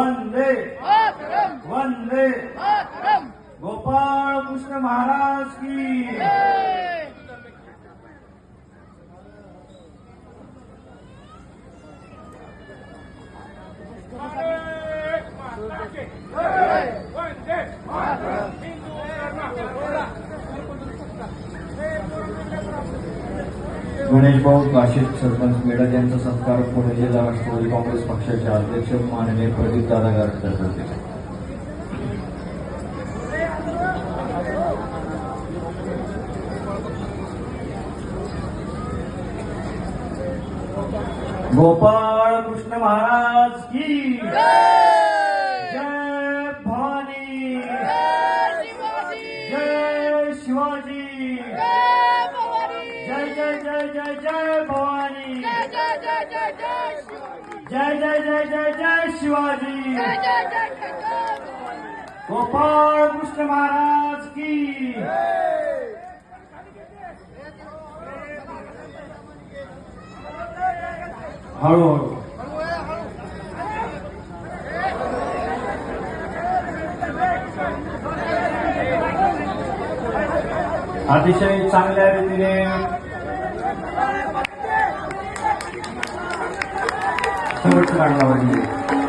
वंदे मातरम वंदे मातरम गोपाळ कृष्ण महाराज की जय गणेश भाऊ काशीद सरपंच मेडल यांचा सत्कार पुणे जिल्हा राष्ट्रवादी काँग्रेस पक्षाचे अध्यक्ष माननीय प्रदीप दादा गारकर गोपाळ कृष्ण महाराज की जय! जय भवानी! जय शिवाजी! जय जय जय जय भवानी जय जय जय जय जय शिवाजी जय जय जय जय जय शिवाजी गोपाळ कृष्ण महाराज की हळूहळू अतिशय चांगल्या रीतीने Kurt Karnavalı'yı.